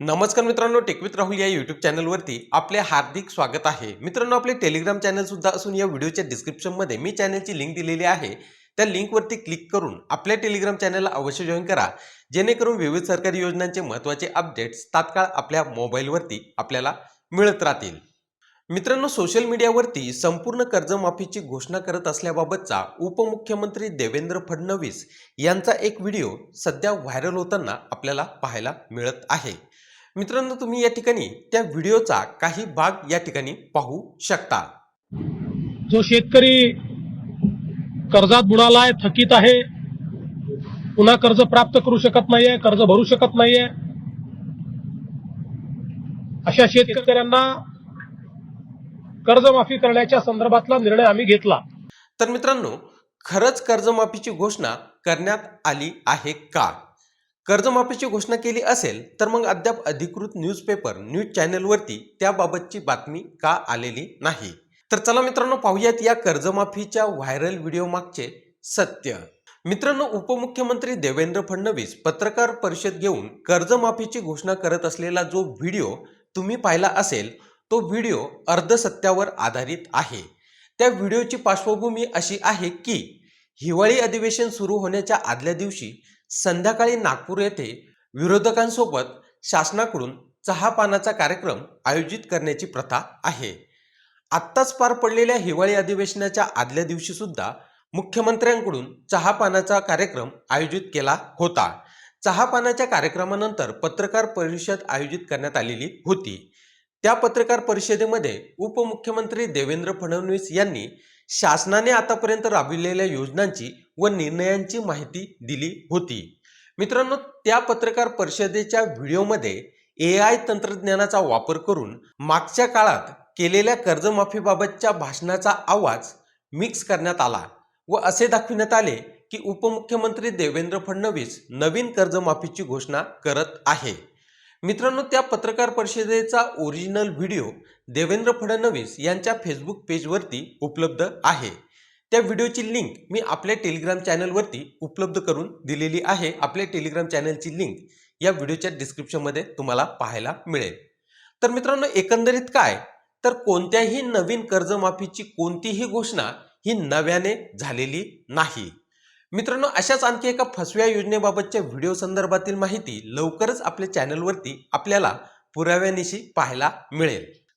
नमस्कार मित्रांनो टेकवित राहुल या यूट्यूब चॅनलवरती आपले हार्दिक स्वागत आहे. मित्रांनो आपले टेलिग्राम चॅनल सुद्धा असून या व्हिडिओच्या डिस्क्रिप्शनमध्ये मी चॅनलची लिंक दिलेली आहे. त्या लिंकवरती क्लिक करून आपल्या टेलिग्राम चॅनलला अवश्य जॉईन करा. जेणेकरून विविध सरकारी योजनांचे महत्त्वाचे अपडेट्स तात्काळ आपल्या मोबाईलवरती आपल्याला मिळत राहतील. मित्रांनो सोशल मीडियावरती संपूर्ण कर्जमाफीची घोषणा करत असल्याबाबतचा उपमुख्यमंत्री देवेंद्र फडणवीस यांचा एक व्हिडिओ सध्या व्हायरल होताना आपल्याला पाहायला मिळत आहे. मित्रांनो तुम्ही या ठिकाणी त्या व्हिडिओचा काही भाग या ठिकाणी पाहू शकता. जो शेतकरी कर्जात बुडालाय थकीत आहे पुन्हा कर्ज प्राप्त करू शकत नाहीये कर्ज भरू शकत नाहीये अशा शेतकऱ्यांना कर्जमाफी करण्याच्या संदर्भातला निर्णय आम्ही घेतला. तर मित्रांनो खरंच कर्जमाफीची घोषणा करण्यात आली आहे का? कर्जमाफीची घोषणा केली असेल तर मग अद्याप अधिकृत न्यूजपेपर न्यूज चॅनलवरती त्याबाबतची बातमी का आलेली नाही? तर चला मित्रांनो पाहूयात या कर्जमाफीच्या व्हायरल व्हिडिओ मागचे सत्य. मित्रांनो उपमुख्यमंत्री देवेंद्र फडणवीस पत्रकार परिषद घेऊन कर्जमाफीची घोषणा करत असलेला जो व्हिडिओ तुम्ही पाहिला असेल तो व्हिडिओ अर्धसत्यावर आधारित आहे. त्या व्हिडिओची पार्श्वभूमी अशी आहे की हिवाळी अधिवेशन सुरू होण्याच्या आदल्या दिवशी संध्याकाळी नागपूर येथे विरोधकांसोबत शासनाकडून चहापानाचा कार्यक्रम आयोजित करण्याची प्रथा आहे. आत्ताच पार पडलेल्या हिवाळी अधिवेशनाच्या आदल्या दिवशी सुद्धा मुख्यमंत्र्यांकडून चहापानाचा कार्यक्रम आयोजित केला होता. चहापानाच्या कार्यक्रमानंतर पत्रकार परिषद आयोजित करण्यात आलेली होती. त्या पत्रकार परिषदेमध्ये उपमुख्यमंत्री देवेंद्र फडणवीस यांनी शासनाने आतापर्यंत राबविलेल्या योजनांची व निर्णयांची माहिती दिली होती. मित्रांनो त्या पत्रकार परिषदेच्या व्हिडिओमध्ये ए आय तंत्रज्ञानाचा वापर करून मागच्या काळात केलेल्या कर्जमाफीबाबतच्या भाषणाचा आवाज मिक्स करण्यात आला व असे दाखविण्यात आले की उपमुख्यमंत्री देवेंद्र फडणवीस नवीन कर्जमाफीची घोषणा करत आहे. मित्रांनो त्या पत्रकार परिषदेचा ओरिजिनल व्हिडिओ देवेंद्र फडणवीस यांच्या फेसबुक पेजवरती उपलब्ध आहे. त्या व्हिडिओची लिंक मी आपल्या टेलिग्राम चॅनलवरती उपलब्ध करून दिलेली आहे. आपल्या टेलिग्राम चॅनलची लिंक या व्हिडिओच्या डिस्क्रिप्शनमध्ये तुम्हाला पाहायला मिळेल. तर मित्रांनो एकंदरीत काय? तर कोणत्याही नवीन कर्जमाफीची कोणतीही घोषणा ही नव्याने झालेली नाही. मित्रांनो अशाच आणखी एका फसव्या योजनेबाबतच्या व्हिडिओ संदर्भातील माहिती लवकरच आपल्या चॅनलवरती आपल्याला पुराव्यानिशी पाहायला मिळेल.